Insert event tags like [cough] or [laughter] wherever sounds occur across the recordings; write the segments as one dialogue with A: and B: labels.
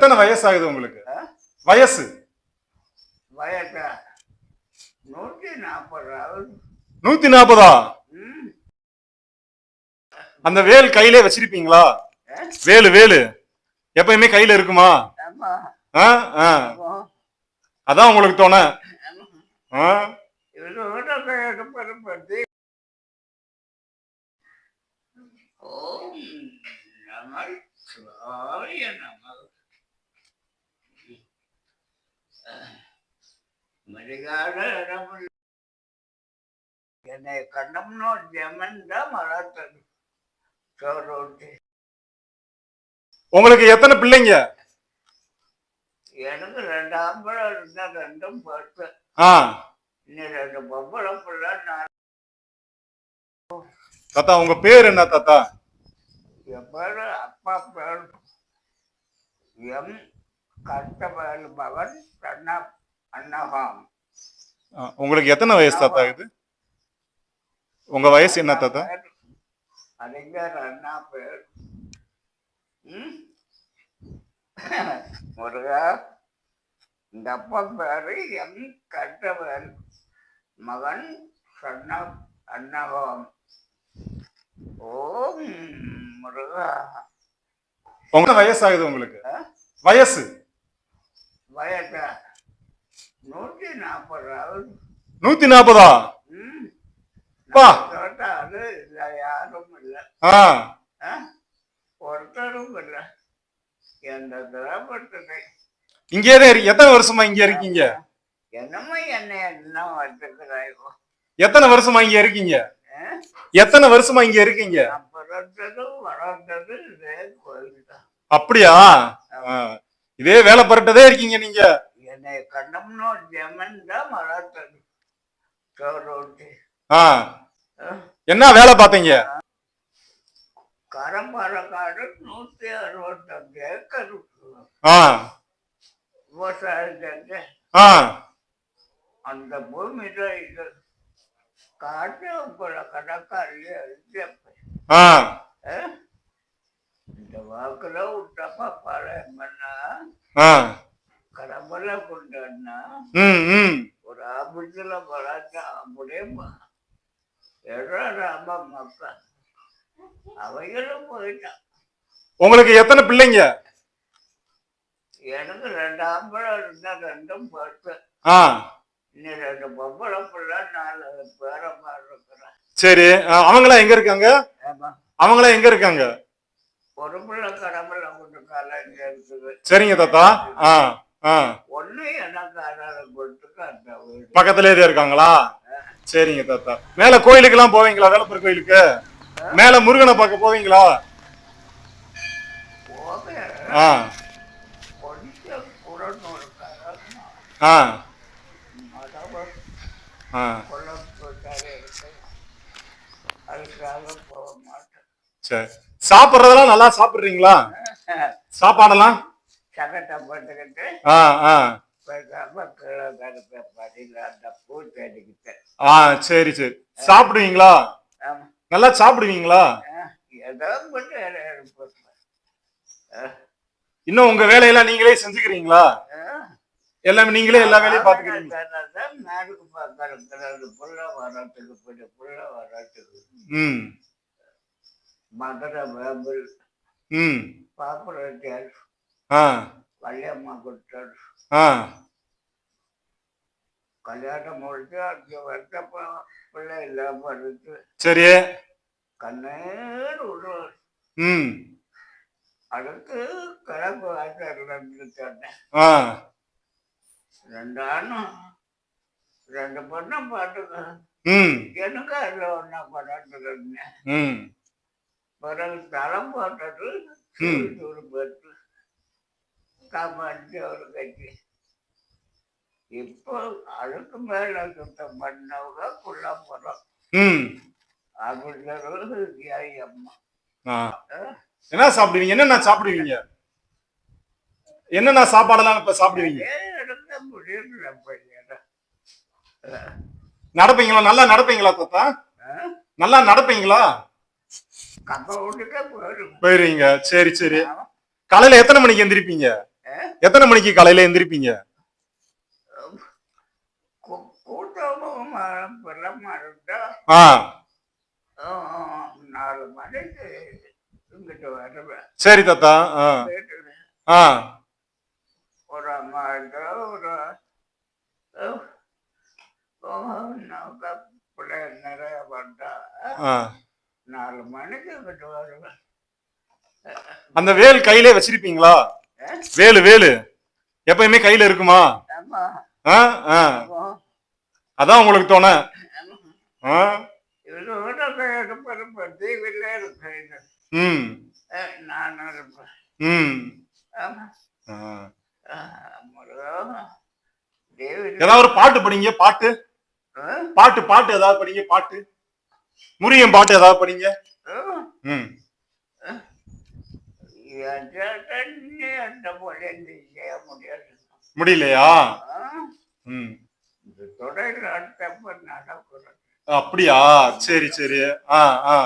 A: எத்தனை வயசு ஆகுது உங்களுக்கு? வயசு?
B: வயசா? நூற்றி நாற்பது
A: நூத்தி நாற்பதா அந்த வேல் கையிலே வச்சிருப்பீங்களா? வேலு வேலு. எப்பயுமே கையில இருக்குமா? அதான் உங்களுக்கு தோணை.
B: நம. ரமண என்னை கண்டம்னோ ஜமந்த மலர்த்தது. சோரோட்டி.
A: உங்களுக்கு எத்தனை பிள்ளைங்க?
B: எனக்கு ரெண்டு ஆம்பளை இருந்தா ரெண்டும் பார்த்து.
A: ஆ.
B: இன்னும் ரெண்டு பொம்பளை பிள்ளை நான்
A: தாத்தா உங்க பேர் என்ன தாத்தா?
B: என் பேரு அப்பா பேர் எம். அண்ணகாம்
A: ஆ, உங்களுக்கு எத்தனை வயசு தாத்தா இது? உங்க வயசு என்ன தாத்தா?
B: அறிஞர் அண்ணா பேர்? முருகா இந்த அப்பா பேரு எம். கட்டவேல் மகன் சன்னா அண்ணகாம் ஓம் முருகா.
A: உங்க வயசு ஆகுது உங்களுக்கு? வயசு.
B: நூற்றி நாற்பது ஆகுது
A: நூத்தி நாற்பதா. பா.
B: அது இல்லை யாரும் இல்லை.
A: ஆ?
B: ஒருத்தரும் இல்லை. எந்த திரைப்பட்டத்தை
A: இங்கே தான் எத்தனை வருஷமா இங்க இருக்கீங்க?
B: என்னமோ என்ன என்ன
A: எத்தனை வருஷமா இங்க இருக்கீங்க? எத்தனை வருஷமா இங்க இருக்கீங்க? அப்படியா. இதே வேலை பரட்டதே இருக்கீங்க நீங்க.
B: என்னை கண்டம்னோ ஜெமன் தான் சோரோட்டி
A: ஆ. என்ன வேலை பார்த்தீங்க?
B: கரம்பரக்காடு நூத்தி அறுபத்தஞ்சு ஏக்கர்.
A: ஆ.
B: அந்த பூமியில இது காட்டு கணக்காரி
A: ஆ.
B: இந்த வாக்குல விட்டப்ப பழைய மண்ணா கடம்பல கொண்டா
A: ம் ம்.
B: ஒரு ஆபத்துல வளர்த்தா அப்படியே எழாம மக்கள் அவைகளும் போயிட்டான்
A: உங்களுக்கு எத்தனை பிள்ளைங்க?
B: எனக்கு ரெண்டு ஆம்பளை இருந்தா ரெண்டும்
A: ஆ.
B: இன்னும் ரெண்டு பொம்பளை பிள்ளை நாலு பேரமா இருக்கிறேன்
A: சரி அவங்களாம் எங்க இருக்காங்க? அவங்களாம் எங்க இருக்காங்க?
B: ஒரு பிள்ளை கடம்பல கொண்டு காலம் இங்க இருக்குது.
A: சரிங்க தாத்தா. ஆ ஆ.
B: ஒண்ணு எனக்கு அடையாளம் கொடுத்துக்கு அந்த வீடு.
A: பக்கத்துலயே தான் இருக்காங்களா? சரிங்க தாத்தா. மேல கோயிலுக்கு எல்லாம் போவீங்களா? வேலப்பர் கோயிலுக்கு? மேல முருகனை பார்க்க போவீங்களா?
B: போக
A: ஆ.
B: கொஞ்சம்
A: ஆ. ஆ.
B: குளம் இருக்கு. அதுக்காக போக மாட்டேன்.
A: சரி. சாப்பிட்றதெல்லாம் நல்லா சாப்பிடுறீங்களா? [laughs] சாப்பாடெல்லாம்?
B: சகட்டை போட்டுக்கிட்டு
A: ஆ சரி சரி. சாப்பிடுவீங்களா? நல்லா சாப்பிடுவீங்களா? இன்னும் உங்க வேலையெல்லாம் நீங்களே செஞ்சுக்கிறீங்களா? எல்லாமே நீங்களே எல்லா வேலையும் பாத்துக்கிறீங்க ம்.
B: மதுரை வேம்பல்
A: ஆ.
B: வள்ளியம்மா
A: ஆ.
B: கல்யாணம் முடிச்சு அஞ்சு வருஷம் ப- பிள்ளை இல்லாம இருக்கு
A: சரி.
B: கண்ணீர் விடுவார்
A: ம்.
B: அடுத்து கிழக்கு வாசல்
A: ஆ.
B: ரெண்டு பொண்ணும் பாட்டுக்க எனக்கு அதில் ஒன்றா கொண்டாந்துருந்தேன்
A: ம்.
B: பிறகு தளம் போட்டது. ஒரு பெற்று ஒரு கட்சி இப்போ அதுக்கு மேல சுத்தம் பண்ணவங்க குள்ளப்புறம் அப்படிங்கிறது அம்மா
A: என்ன சாப்பிடுவீங்க? என்னென்ன சாப்பிடுவீங்க? என்னென்ன சாப்பாடெல்லாம் இப்ப சாப்பிடுவீங்க? நடப்பீங்களா? நல்லா நடப்பீங்களா தாத்தா? நல்லா நடப்பீங்களா? போயிருவீங்க. சரி சரி. காலையில எத்தனை மணிக்கு எந்திரிப்பீங்க? எத்தனை மணிக்கு காலையில எந்திரிப்பீங்க? சரி தாத்தா. ஆ.
B: ஒரு ஒரு நிறைய வந்தா
A: ஆ
B: நாலு மணிக்கு இங்கிட்டு வருவேன்
A: அந்த வேல் கையிலே வச்சிருப்பீங்களா? வேலு வேலு. எப்பயுமே கையில இருக்குமா? அதான் உங்களுக்கு தோண. ஏதாவது ஒரு பாட்டு படிங்க பாட்டு. பாட்டு பாட்டு ஏதாவது படிங்க பாட்டு. முருகன் பாட்டு ஏதாவது படிங்க. ம்
B: எதை அந்த போல இந்த செய்ய முடியாது
A: முடியலையா? அப்படியா? சரி சரி. ஆ ஆ?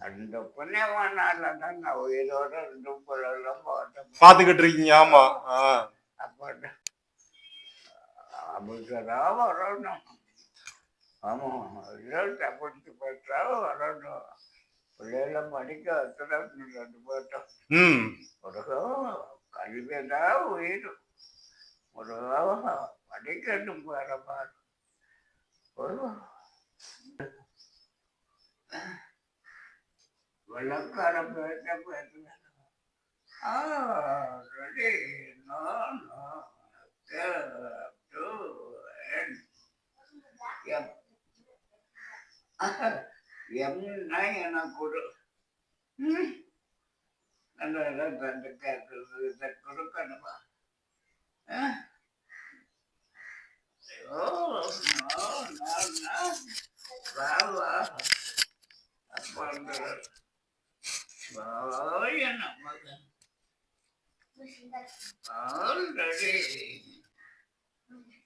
B: அந்த புண்ணியமானால தான் நான் உயிரோட ரெண்டு
A: பாத்துக்கிட்டு இருக்கீங்க ஆமா.
B: அப்போ அவசரா வரணும். ஆமாம் ரிசல்ட் அப்படி பார்த்தா வரணும். പിള്ളേരെല്ലാം പണിക്ക് അത്ര രണ്ടു പേട്ടോ
A: ഉടക
B: കഴിവേണ്ടാ വീടും ഉടക പണിക്കെട്ടും വേറെ പാടും വെള്ളക്കാരൻ പേരുടെ പേര് ആ റെഡി നോ നോ ടു എൻ ആ என்ன என கொடு அந்த கொடுக்கணுமா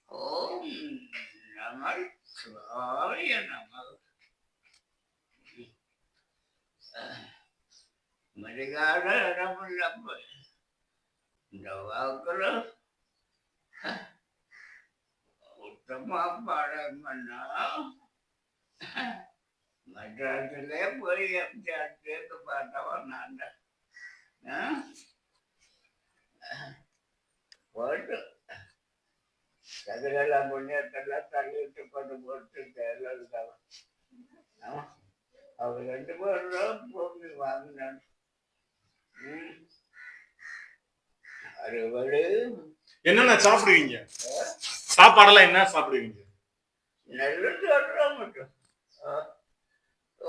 B: ஓம் நம நம mereka ada orang pun dapat. Kalau utama para mana Madrasah lebar yang jadi kepada wanada. Waduh. Segala lamunnya telah tali itu pada bortu jalan sama. அவங்க ரெண்டு பேரும் தான் பூமி வாங்கினாங்க. அறுபது.
A: என்னென்ன சாப்பிடுவீங்க? சாப்பாடெல்லாம் என்ன சாப்பிடுவீங்க?
B: நெல்லு சொல்ற மட்டும்.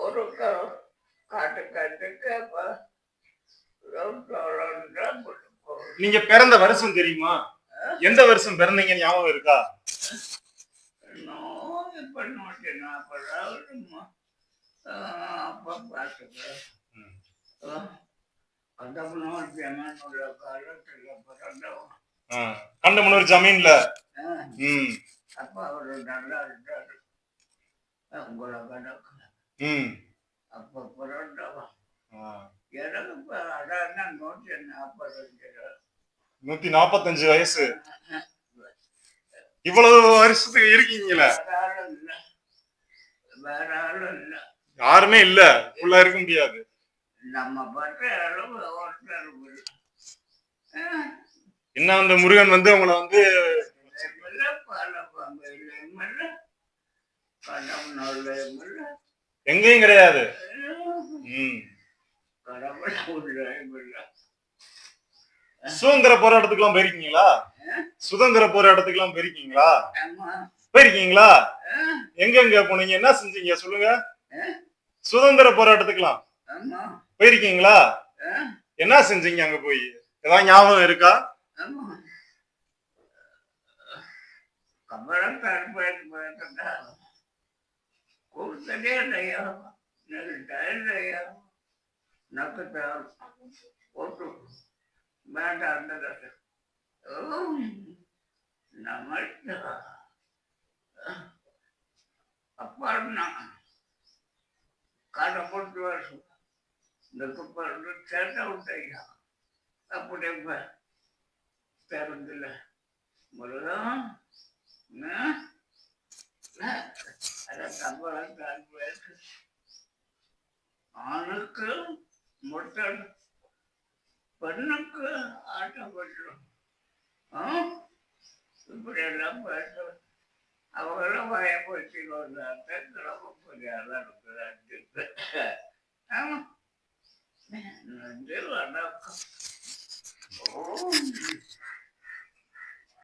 B: ஒரு காட்டு காட்டுக்கு.
A: நீங்க பிறந்த வருஷம் தெரியுமா? எந்த வருஷம் பிறந்தீங்க ஞாபகம் இருக்கா?
B: நோய் இப்ப நூற்றி நாற்பதாவதுமா
A: கண்டமனூர் ஜமீன்ல
B: ஆ,
A: ம்
B: அப்ப அவரு நல்லா இருந்தாரு
A: ம்.
B: அப்ப பிறந்தவன் எனக்கு இப்ப அதான் நூற்றி நாற்பத்தஞ்சு
A: நூத்தி நாப்பத்தஞ்சு வயசு. இவ்வளவு வருஷத்துக்கு இருக்கீங்களா?
B: வேற ஆளும் இல்ல வேற ஆளும் இல்ல.
A: யாருமே இல்ல. உள்ள இருக்க முடியாது.
B: நம்ம
A: என்ன அந்த முருகன் வந்து உங்களை வந்து எங்கேயும் கிடையாது. சுதந்திர போராட்டத்துக்குலாம் போயிருக்கீங்களா? சுதந்திர போராட்டத்துக்குலாம் போயிருக்கீங்களா?
B: ஆமா,
A: போயிருக்கீங்களா?
B: ஆ,
A: எங்கெங்க போனீங்க? என்ன செஞ்சீங்க? சொல்லுங்க. சுதந்திர போராட்டத்துக்குலாம் போயிருக்கீங்களா? என்ன செஞ்சீங்க அங்க போய்? ஏதாவது ஞாபகம் இருக்கா?
B: ஆமா. கமலத்தார் கடை போட்டு வருஷம் இந்த குப்பை சேட்டை விட்டையா அப்படி தருந்தில்ல முருகன் அதான் தம்பரம் ஆணுக்கு முட்டன் பெண்ணுக்கு ஆட்டப்பட்டுரும் ஆ? இப்படி எல்லாம் பேச அவங்களும் பழைய போச்சு ஒரு ரொம்ப கொஞ்சம் நல்லா இருக்குது ஆமாம் வணக்கம்.